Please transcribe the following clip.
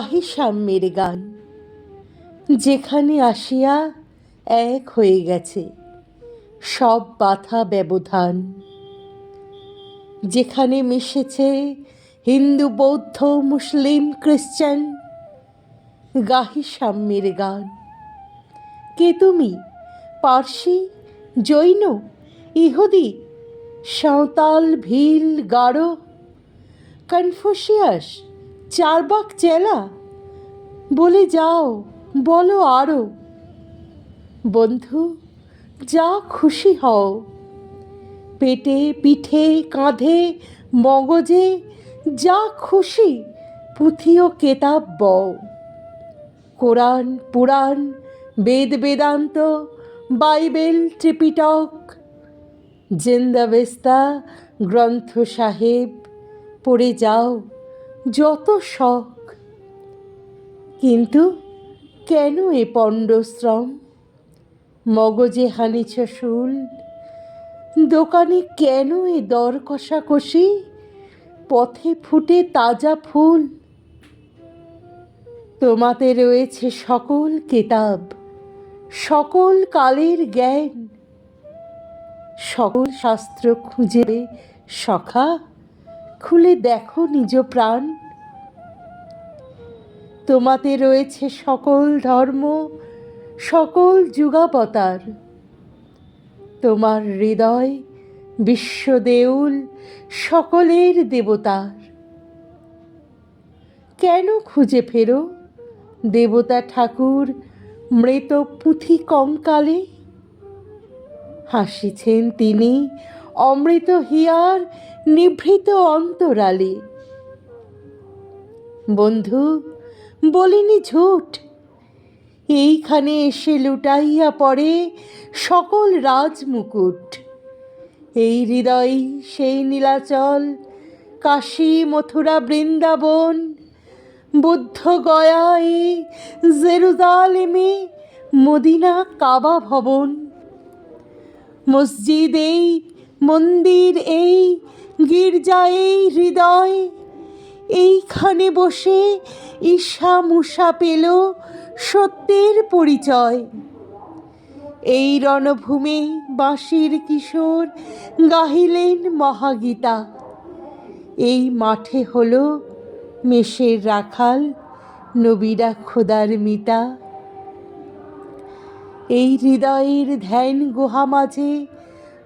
গাহি সাম্যের গান। যেখানে আসিয়া এক হয়ে গেছে সব বাধা ব্যবধান। যেখানে মিশেছে হিন্দু, বৌদ্ধ, মুসলিম, খ্রিশ্চান, গাহি সাম্যের গান। কে তুমি? পার্সি? জৈন? ইহুদি? সাঁওতাল, ভিল গাঢ় কনফুসিয়াস? চারবাক চেলা? বলে যাও, বলো আরও। বন্ধু, যা খুশি হও। পেটে পিঠে কাঁধে মগজে যা খুশি পুঁথি ও কেতাব বও। Quran, Purana, Veda, Vedanta, Bible, Tripitaka Zend Avesta Granth Sahib, পড়ে যাও। যত শখ। কিন্তু কেন এ পণ্ডশ্রম? মগজে হানিছ শুল। দোকানে কেন এ দর কষাকষি? পথে ফুটে তাজা ফুল। তোমাতে রয়েছে সকল কেতাব, সকল কালের জ্ঞান। সকল শাস্ত্র খুঁজে সখা খুলে দেখো নিজ প্রাণ। তোমাতে রয়েছে সকল ধর্ম, সকল যুগাবতার। তোমার হৃদয় বিশ্বদেউল, সকলের দেবতার। কেন খুঁজে ফেরো দেবতা ঠাকুর মৃত পুঁথি কঙ্কালে হাসিছেন তিনি অমৃত হিয়ার নিভৃত অন্তরালে। বন্ধু, বলিনি ঝুট। এইখানে এসে লুটাইয়া পড়ে সকল রাজমুকুট। এই হৃদয়, সেই নীলাচল, কাশী, মথুরা, বৃন্দাবন, বুদ্ধ গয়া এই জেরুজালেমে মদিনা কাবা ভবন। মসজিদ এই মন্দির এই, গির্জা এই হৃদয়। এইখানে বসে ঈশা মুষা পেল সত্যের পরিচয়। এই রণভূমে বাঁশির কিশোর গাহিলেন মহাগীতা। এই মাঠে হলো মেষের রাখাল, নবীরা খোদার মিতা। এই হৃদয়ের ধ্যান গুহা মাঝে